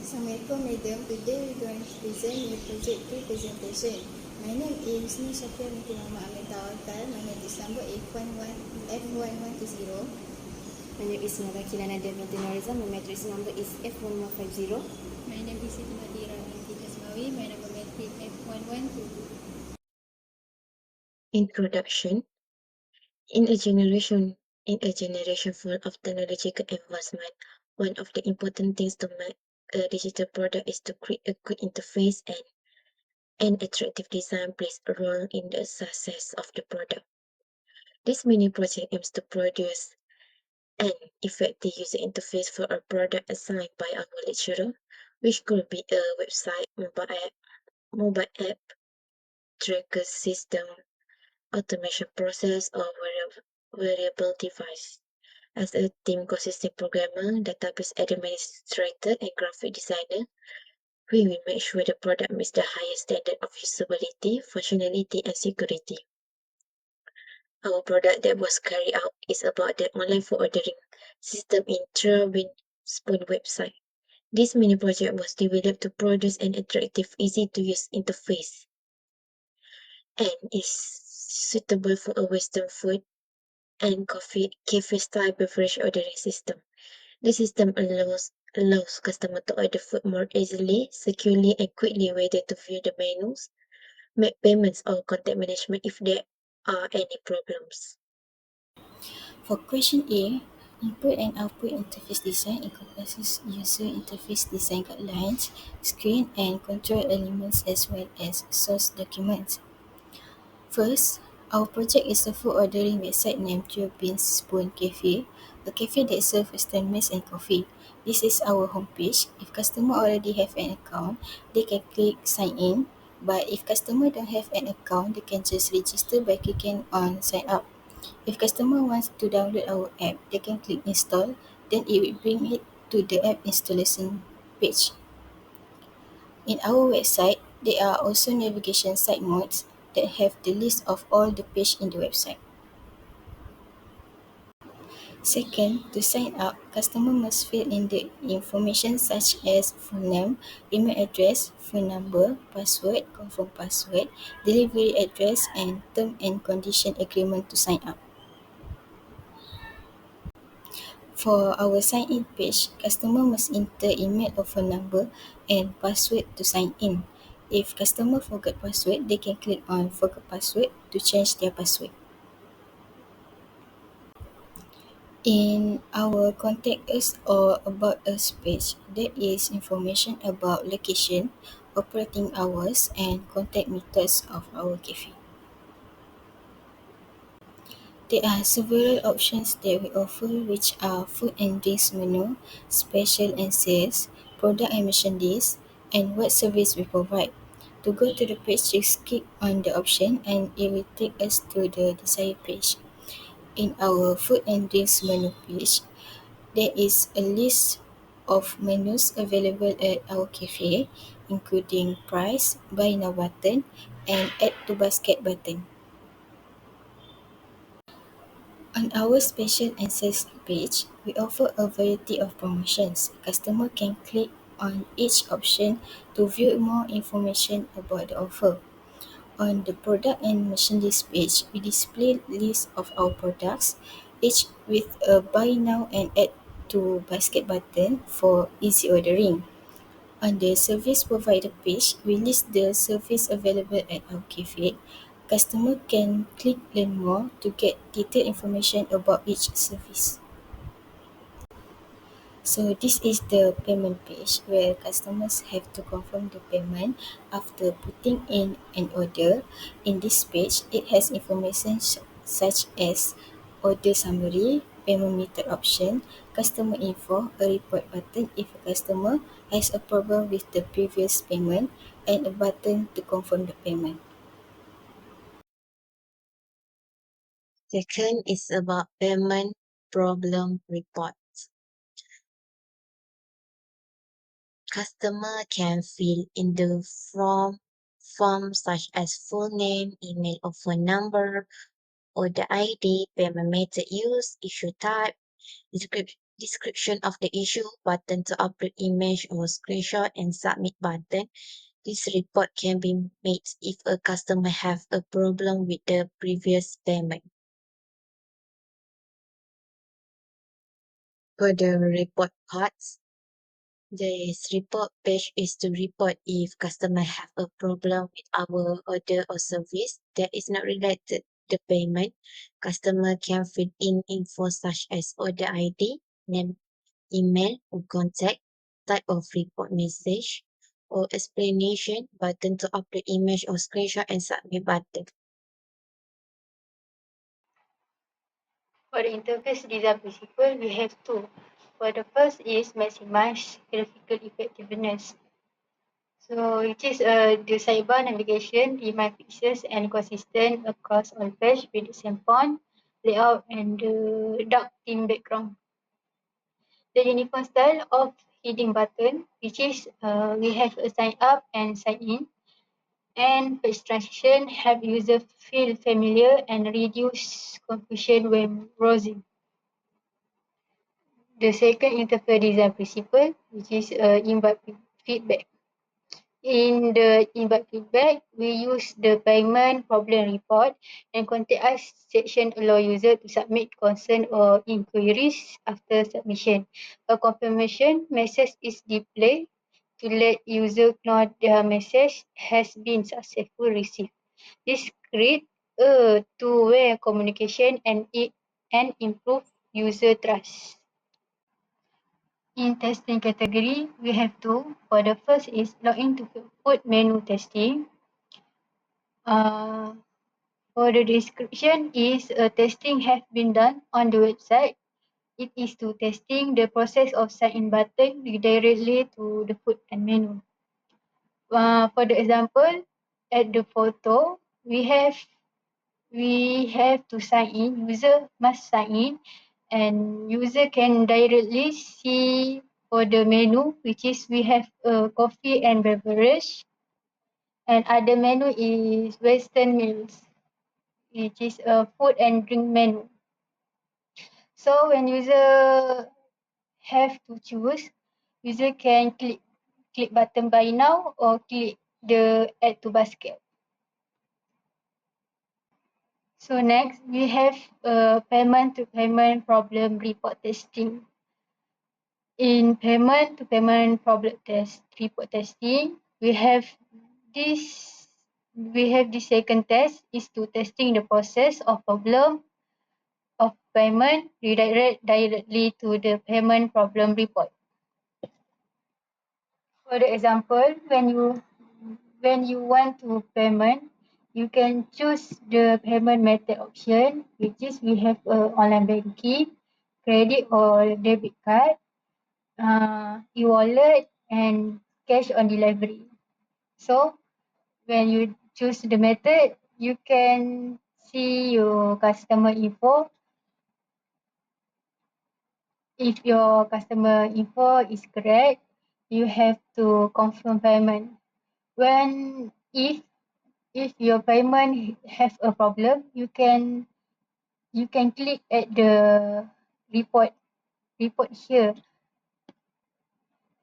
Assalamualaikum madam. Today we're going to present your project two presentation. My name is Husni Shafir binti Muhammad Amir Tawakal. My notice number F11 F1120. My name is Nora Kilana Devinti Norizam. My matrix number is F1150. My name is Siti Madira binti Jasmawi. My number matric F1122. Introduction In a generation in a generation full of technological advancement, one of the important things to make a digital product is to create a good interface and an attractive design plays a role in the success of the product. This mini project aims to produce an effective user interface for a product assigned by our lecturer, which could be a website, mobile app, mobile app, tracker system, automation process, or variable, device. As a team consisting programmer, uh, database administrator, and graphic designer, we will make sure the product meets the highest standard of usability, functionality, and security. Our product that was carried out is about the online food ordering system in Spoon website. This mini project was developed to produce an attractive, easy-to-use interface and is suitable for a Western food and coffee cafe style beverage ordering system. The system allows allows customer to order food more easily, securely, and quickly, whether to view the menus, make payments, or contact management if there are any problems. For question A, input and output interface design encompasses user interface design guidelines, screen and control elements as well as source documents. First, our project is a food ordering website named Trio Beans Spoon Cafe, a cafe that serves Western meals and coffee. This is our homepage. If customer already have an account, they can click sign in. But if customer don't have an account, they can just register by clicking on sign up. If customer wants to download our app, they can click install, then it will bring it to the app installation page. In our website, there are also navigation site modes that have the list of all the page in the website. Second, to sign up, customer must fill in the information such as full name, email address, phone number, password, confirm password, delivery address, and term and condition agreement to sign up. For our sign in page, customer must enter email or phone number and password to sign in. If customer forget password, they can click on forget password to change their password. In our contact us or about us page, there is information about location, operating hours, and contact methods of our cafe. There are several options that we offer, which are food and drinks menu, special and sales, product and merchandise, and what service we provide. To go to the page, just click on the option and it will take us to the desired page. In our food and drinks menu page, there is a list of menus available at our cafe, including price, buy now button, and add to basket button. On our special and page, we offer a variety of promotions. Customer can click on each option to view more information about the offer. On the product and merchandise page, we display list of our products, each with a buy now and add to basket button for easy ordering. On the service provider page, we list the service available at our cafe. Customer can click learn more to get detailed information about each service. So this is the payment page where customers have to confirm the payment after putting in an order. In this page, it has information such as order summary, payment method option, customer info, a report button if a customer has a problem with the previous payment, and a button to confirm the payment. Second is about payment problem report. Customer can fill in the form form such as full name, email or phone number, order ID, payment method used, issue type, descrip- description of the issue, button to upload image or screenshot, and submit button. This report can be made if a customer have a problem with the previous payment. For the report parts, this report page is to report if customer have a problem with our order or service that is not related to payment. Customer can fill in info such as order ID, name, email or contact, type of report message, or explanation, button to upload image or screenshot and submit button. For the interface design principle, we have two. For the first is maximize graphical effectiveness. So it is uh, the sidebar navigation, remind pixels and consistent across all page with the same font, layout and the dark theme background. The uniform style of heading button, which is uh, we have a sign up and sign in, and page transition have user feel familiar and reduce confusion when browsing. The second interface design principle, which is uh, invite feedback. In the invite feedback, we use the payment problem report and contact us section allow user to submit concern or inquiries after submission. A confirmation message is displayed to let user know their message has been successfully received. This creates a two-way communication and it and improve user trust. In testing category, we have two. For the first is login to food menu testing. Uh, for the description is uh, testing have been done on the website. It is to testing the process of sign in button directly to the food and menu. Uh, for the example, at the photo, we have we have to sign in. User must sign in, and user can directly see for the menu, which is we have a uh, coffee and beverage, and other menu is Western meals, which is a food and drink menu. So when user have to choose, user can click click button buy now or click the add to basket. So next we have a payment to payment problem report testing. In payment to payment problem test report testing, we have this we have the second test is to testing the process of problem of payment redirect directly to the payment problem report. For the example, when you when you want to payment, you can choose the payment method option, which is we have a online banking, credit or debit card, uh, e-wallet and cash on delivery. So when you choose the method, you can see your customer info. If your customer info is correct, you have to confirm payment. When if if your payment have a problem, you can you can click at the report report here.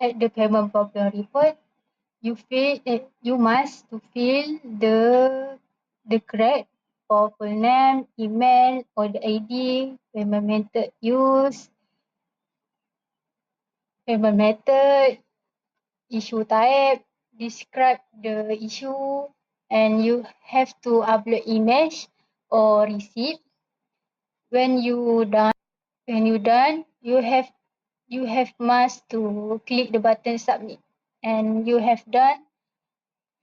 At the payment problem report you fill eh, you must to fill the the correct full name, email, or the ID, payment method used, payment method, issue type, describe the issue, and you have to upload image or receipt. When you done, when you done, you have you have must to click the button submit, and you have done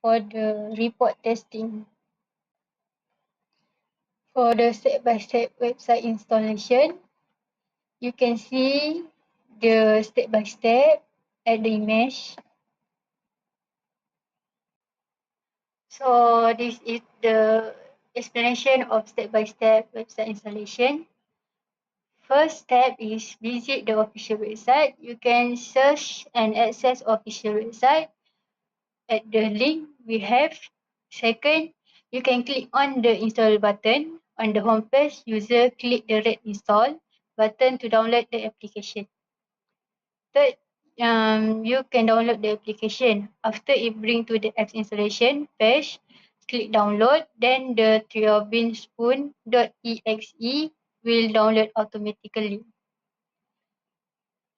for the report testing. For the step-by-step website installation, you can see the step-by-step at the image. So this is the explanation of step-by-step website installation. First step is visit the official website. You can search and access official website at the link we have. Second, you can click on the install button. On the home page, user click the red install button to download the application. Third, um, you can download the application. After it bring to the apps installation page, click download, then the triobin_spoon.exe will download automatically.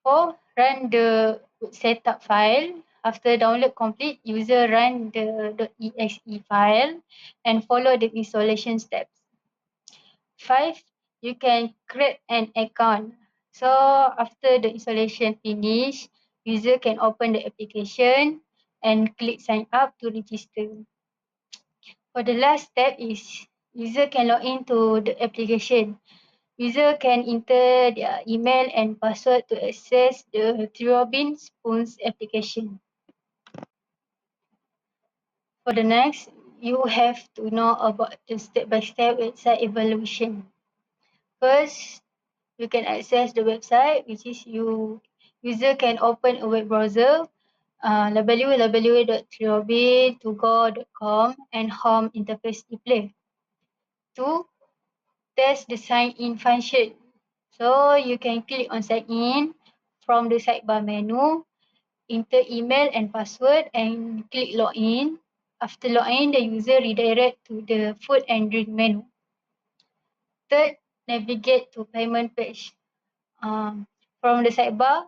Four, run the setup file. After download complete, user run the .exe file and follow the installation steps. Five, you can create an account. So after the installation finish, user can open the application and click sign up to register. For the last step is user can log into the application. User can enter their email and password to access the Triobin Spoons application. For the next, you have to know about the step-by-step website evaluation. First, you can access the website, which is you user can open a web browser, uh, www.triobin.go.com and home interface display. Two, test the sign in function. So you can click on sign in from the sidebar menu, enter email and password and click login. After login, the user redirect to the food and drink menu. Third, navigate to payment page. Um, from the sidebar,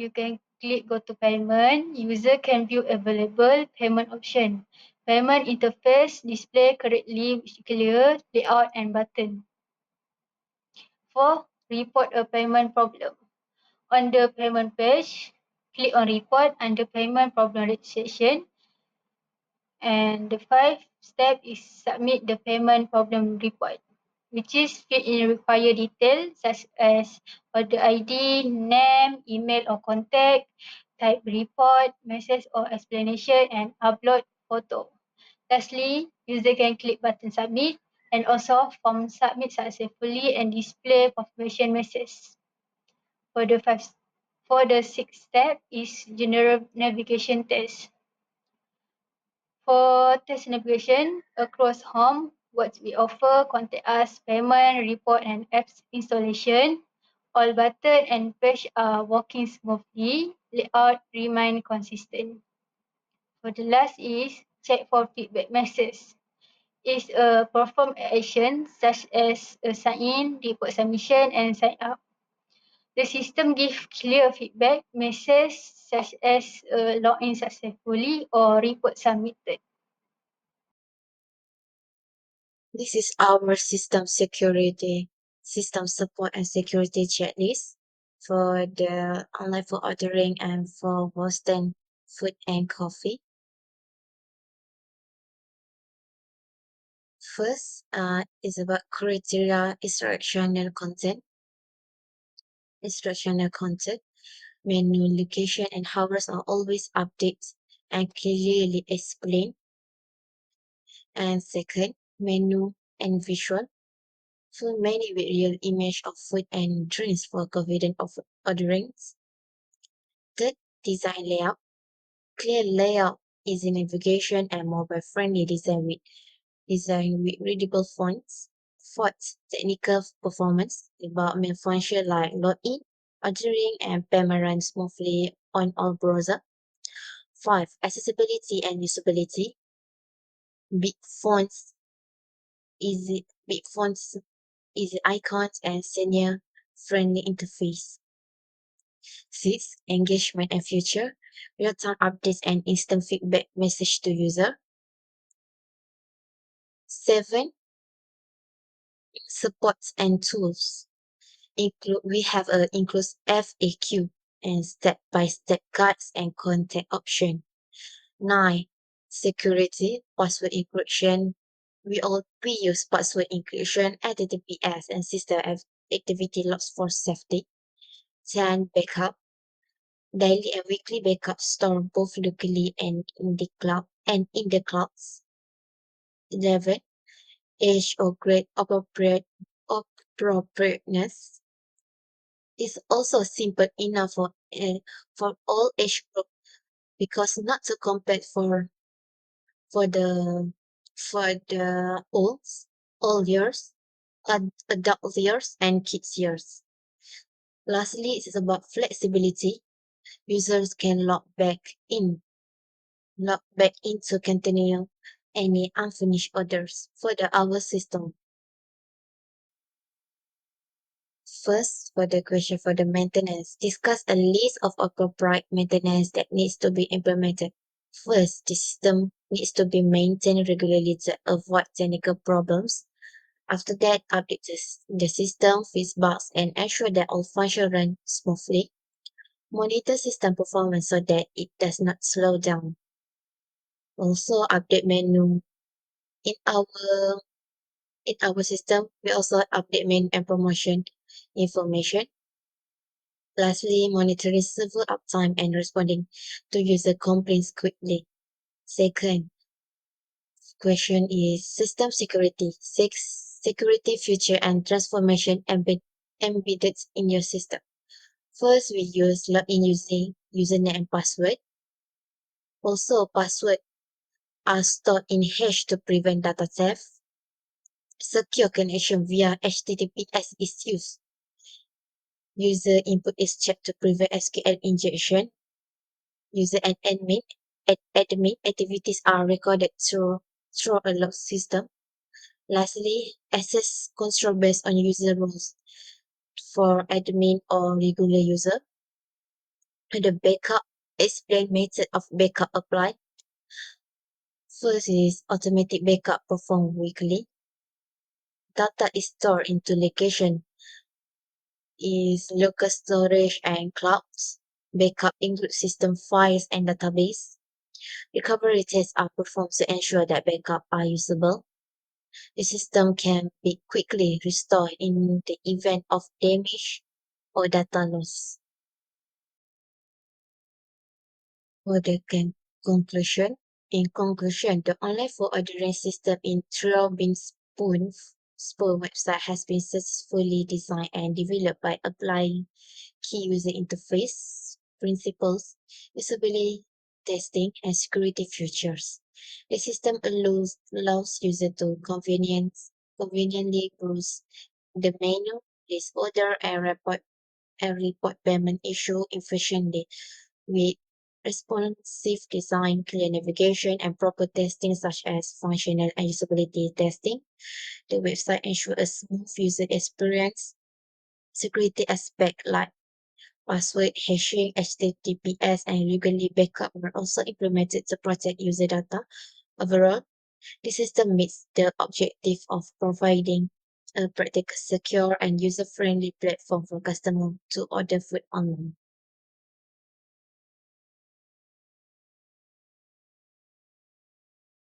you can click go to payment. User can view available payment option. Payment interface display correctly clear layout and button. Four, report a payment problem. On the payment page, click on report under payment problem section. And the five step is submit the payment problem report, which is fill in required details such as order ID, name, email or contact, type report, message or explanation and upload photo. Lastly, user can click button submit and also form submit successfully and display confirmation message. For the five, for the sixth step is general navigation test. For test navigation across home, what we offer, contact us, payment, report and apps installation. All button and page are working smoothly. Layout remain consistent. For the last is check for feedback message. Is a perform action such as a sign in, report submission and sign up. The system gives clear feedback message such as uh, login successfully or report submitted. This is our system security, system support and security checklist for the online food ordering and for Boston food and coffee. First uh, is about criteria instructional content. Instructional content, menu location and hours are always updated and clearly explained. And second, menu and visual. Full menu with real image of food and drinks for convenient of orderings. Third, design layout. Clear layout, easy navigation and mobile friendly design with design with readable fonts. Fourth, technical performance. Development function like login, ordering and payment run smoothly on all browser. Five, accessibility and usability. Big fonts, easy big fonts, easy icons and senior friendly interface. Six, engagement and future. Real-time updates and instant feedback message to user. Seven, supports and tools. Include we have a includes FAQ and step-by-step guides and contact option. Nine, security, password encryption. We all we use password encryption, HTTPS and system activity logs for safety. 10. Backup. Daily and weekly backup store both locally and in the cloud and in the clouds. 11. Age or grade appropriate appropriateness is also simple enough for uh, for all age group because not too compact for for the for the olds, all years, ad, adult years, and kids years. Lastly, it is about flexibility. users can log back in, log back in to continue any unfinished orders for the our system. First, for the question for the maintenance, discuss a list of appropriate maintenance that needs to be implemented. First, the system needs to be maintained regularly to avoid technical problems. After that, update the system, fix bugs, and ensure that all functions run smoothly. Monitor system performance so that it does not slow down. Also, update menu in our in our system. We also update menu and promotion information. Lastly, monitoring server uptime and responding to user complaints quickly. Second, question is system security. Six security feature and transformation embed, embedded in your system. First, we use login using username and password. Also, password are stored in hash to prevent data theft. Secure connection via HTTPS is used. User input is checked to prevent SQL injection. User and admin ad, admin activities are recorded through through a log system. Lastly, access control based on user roles for admin or regular user. The backup explain method of backup applied. First is automatic backup performed weekly. Data is stored into location is local storage and clouds. Backup includes system files and database. Recovery tests are performed to ensure that backup are usable. The system can be quickly restored in the event of damage or data loss. For the con- conclusion, in conclusion, the online for ordering system in Bin Spoon Spoon website has been successfully designed and developed by applying key user interface principles, usability testing, and security features. The system allows allows user to conveniently browse the menu, place order, and report and report payment issue efficiently with responsive design, clear navigation, and proper testing such as functional and usability testing. The website ensures a smooth user experience. Security aspect like password hashing, HTTPS, and regularly backup were also implemented to protect user data. Overall, the system meets the objective of providing a practical, secure, and user-friendly platform for customers to order food online.